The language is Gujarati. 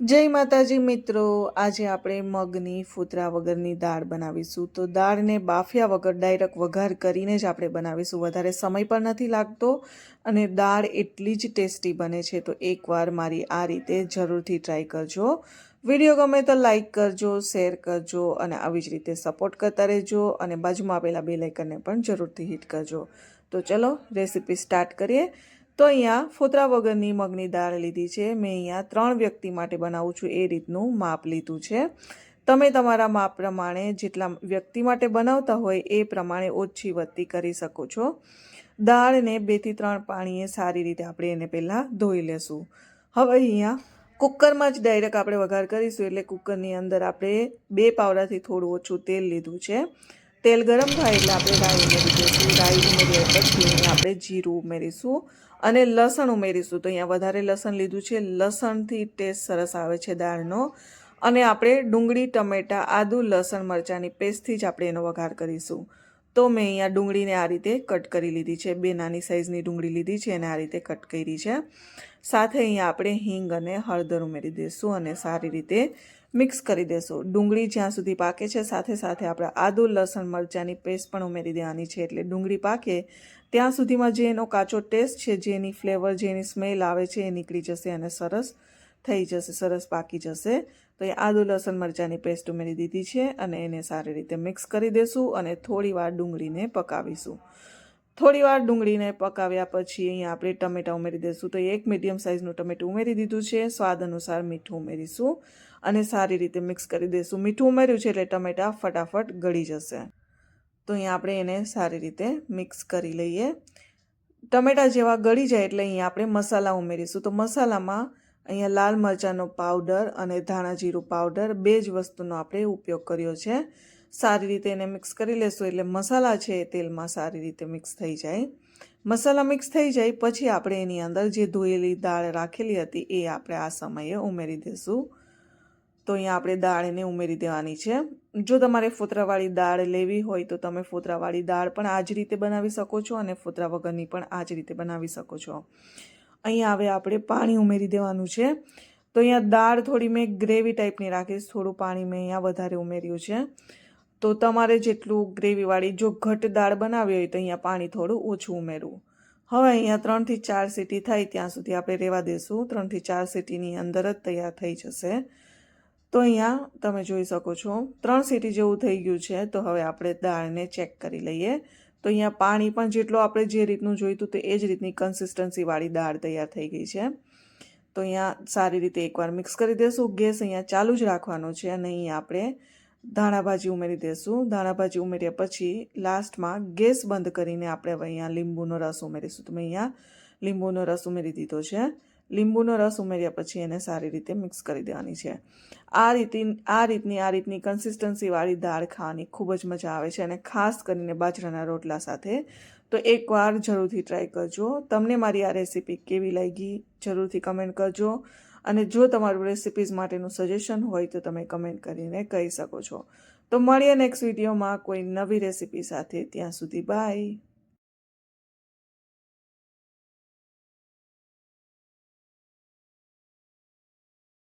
જય માતાજી મિત્રો, આજે આપણે મગની, ફૂતરા વગરની દાળ બનાવીશું. તો દાળને બાફ્યા વગર ડાયરેક્ટ વઘાર કરીને જ આપણે બનાવીશું. વધારે સમય પણ નથી લાગતો અને દાળ એટલી જ ટેસ્ટી બને છે. તો એકવાર મારી આ રીતે જરૂરથી ટ્રાય કરજો. વીડિયો ગમે તો લાઈક કરજો, શેર કરજો અને આવી જ રીતે સપોર્ટ કરતા રહેજો અને બાજુમાં આપેલા બે લાઇકનને પણ જરૂરથી હિટ કરજો. તો ચલો રેસીપી સ્ટાર્ટ કરીએ. તો અહીંયા ફોતરા વગરની મગની દાળ લીધી છે. મેં અહીંયા ત્રણ વ્યક્તિ માટે બનાવું છું એ રીતનું માપ લીધું છે. તમે તમારા માપ પ્રમાણે જેટલા વ્યક્તિ માટે બનાવતા હોય એ પ્રમાણે ઓછી વધતી કરી શકો છો. દાળને બેથી ત્રણ પાણીએ સારી રીતે આપણે એને પહેલાં ધોઈ લેશું. હવે અહીંયા કુકરમાં જ ડાયરેક્ટ આપણે વઘાર કરીશું એટલે કુકરની અંદર આપણે બે પાવડાથી થોડું ઓછું તેલ લીધું છે. તેલ ગરમ થાય એટલે આપણે રાઈ ઉમેરી દઈશું. રાઈ ઉમેર્યા પછી આપણે જીરું ઉમેરીશું અને લસણ ઉમેરીશું. તો અહીંયા વધારે લસણ લીધું છે. લસણથી ટેસ્ટ સરસ આવે છે દાળનો. અને આપણે ડુંગળી, ટમેટાં, આદુ, લસણ, મરચાંની પેસ્ટથી જ આપણે એનો વઘાર કરીશું. તો મેં અહીંયા ડુંગળીને આ રીતે કટ કરી લીધી છે. બે નાની સાઇઝની ડુંગળી લીધી છે. અને આ રીતે કટ કરી છે. સાથે અહીંયા આપણે હિંગ અને હળદર ઉમેરી દઈશું અને સારી રીતે મિક્સ કરી દેશું. ડુંગળી જ્યાં સુધી પાકે છે, સાથે સાથે આપણે આદુ, લસણ, મરચાંની પેસ્ટ પણ ઉમેરી દેવાની છે. એટલે ડુંગળી પાકે, ત્યાં સુધીમાં જે એનો કાચો ટેસ્ટ છે જે એની ફ્લેવર જે એની સ્મેલ આવે છે, એ નીકળી જશે અને સરસ થઈ જશે, સરસ પાકી જશે. તો એ આદુ, લસણ, મરચાંની પેસ્ટ ઉમેરી દીધી છે અને એને સારી રીતે મિક્સ કરી દેશું અને થોડી વાર ડુંગળીને પકાવીશું. થોડી વાર ડુંગળીને પકાવ્યા પછી અહીંયા આપણે ટમેટાં ઉમેરી દઈશું. તો એક મીડિયમ સાઇઝનું ટમેટું ઉમેરી દીધું છે. સ્વાદ અનુસાર મીઠું ઉમેરીશું અને સારી રીતે મિક્સ કરી દઈશું. મીઠું ઉમેર્યું છે એટલે ટમેટાં ફટાફટ ગળી જશે. તો અહીંયા આપણે એને સારી રીતે મિક્સ કરી લઈએ. ટમેટાં જેવા ગળી જાય એટલે અહીંયા આપણે મસાલા ઉમેરીશું. તો મસાલામાં અહીંયા લાલ મરચાંનો પાવડર અને ધાણા જીરું પાવડર બે જ વસ્તુનો આપણે ઉપયોગ કર્યો છે. સારી રીતે એને મિક્સ કરી લેશું. એટલે મસાલા છે એ તેલમાં સારી રીતે મિક્સ થઈ જાય. મસાલા મિક્સ થઈ જાય, પછી આપણે એની અંદર જે ધોયેલી દાળ રાખેલી હતી એ આપણે આ સમયે ઉમેરી દઈશું તો અહીંયા આપણે દાળ એને ઉમેરી દેવાની છે. જો તમારે ફોતરાવાળી દાળ લેવી હોય તો તમે ફોતરાવાળી દાળ પણ આ જ રીતે બનાવી શકો છો અને ફોતરા વગરની પણ આ જ રીતે બનાવી શકો છો. અહીંયા હવે આપણે પાણી ઉમેરી દેવાનું છે. તો અહીંયા દાળ થોડી મેં ગ્રેવી ટાઈપની રાખીશ. થોડું પાણી મેં અહીંયા વધારે ઉમેર્યું છે. તો તમારે જેટલું ગ્રેવીવાળી જો ઘટ દાળ બનાવી હોય તો અહીંયા પાણી થોડું ઓછું ઉમેરવું. હવે અહીંયા ત્રણથી ચાર સીટી થાય ત્યાં સુધી આપણે રહેવા દઈશું ત્રણથી ચાર સીટીની અંદર જ તૈયાર થઈ જશે. તો અહીંયા તમે જોઈ શકો છો, ત્રણ સીટી જેવું થઈ ગયું છે. તો હવે આપણે દાળને ચેક કરી લઈએ. તો અહીંયા પાણી પણ જેટલું આપણે જે રીતનું જોઈતું તો એ જ રીતની કન્સિસ્ટન્સીવાળી દાળ તૈયાર થઈ ગઈ છે. તો અહીંયા સારી રીતે એકવાર મિક્સ કરી દઈશું ગેસ અહીંયા ચાલુ જ રાખવાનો છે અને અહીંયા આપણે ધાણાભાજી ઉમેરી દઈશું ધાણાભાજી ઉમેર્યા પછી લાસ્ટમાં ગેસ બંધ કરીને આપણે હવે અહીંયા લીંબુનો રસ ઉમેરીશું. તો મેં અહીંયા લીંબુનો રસ ઉમેરી દીધો છે. લીંબુનો રસ ઉમેર્યા પછી એને સારી રીતે મિક્સ કરી દેવાની છે. આ રીતિ, આ રીતની આ રીતની કન્સિસ્ટન્સીવાળી દાળ ખાવાની ખૂબ જ મજા આવે છે અને ખાસ કરીને બાજરાના રોટલા સાથે. તો એકવાર જરૂરથી ટ્રાય કરજો. તમને મારી આ રેસીપી કેવી લાગી જરૂરથી કમેન્ટ કરજો. અને જો તમારું રેસિપીઝ માટેનું સજેશન હોય તો તમે કમેન્ટ કરીને કહી શકો છો. તો મળીએ નેક્સ્ટ વિડીયોમાં કોઈ નવી રેસિપી સાથે. ત્યાં સુધી બાય